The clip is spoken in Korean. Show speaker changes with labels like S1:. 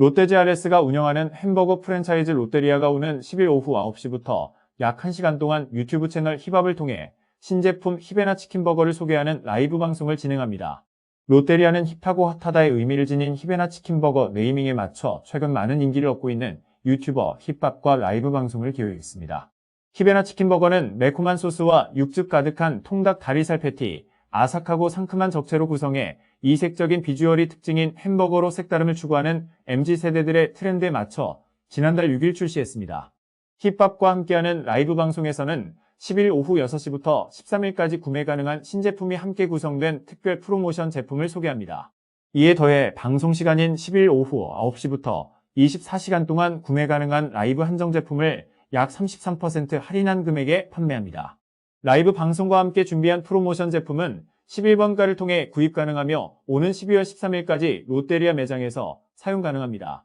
S1: 롯데지아레스가 운영하는 햄버거 프랜차이즈 롯데리아가 오는 10일 오후 9시부터 약 1시간 동안 유튜브 채널 힙합을 통해 신제품 힙에나 치킨버거를 소개하는 라이브 방송을 진행합니다. 롯데리아는 힙하고 핫하다의 의미를 지닌 힙에나 치킨버거 네이밍에 맞춰 최근 많은 인기를 얻고 있는 유튜버 힙합과 라이브 방송을 기획했습니다. 힙에나 치킨버거는 매콤한 소스와 육즙 가득한 통닭 다리살 패티, 아삭하고 상큼한 적채로 구성해 이색적인 비주얼이 특징인 햄버거로 색다름을 추구하는 MZ세대들의 트렌드에 맞춰 지난달 6일 출시했습니다. 힙합과 함께하는 라이브 방송에서는 10일 오후 6시부터 13일까지 구매 가능한 신제품이 함께 구성된 특별 프로모션 제품을 소개합니다. 이에 더해 방송 시간인 10일 오후 9시부터 24시간 동안 구매 가능한 라이브 한정 제품을 약 33% 할인한 금액에 판매합니다. 라이브 방송과 함께 준비한 프로모션 제품은 11번가를 통해 구입 가능하며 오는 12월 13일까지 롯데리아 매장에서 사용 가능합니다.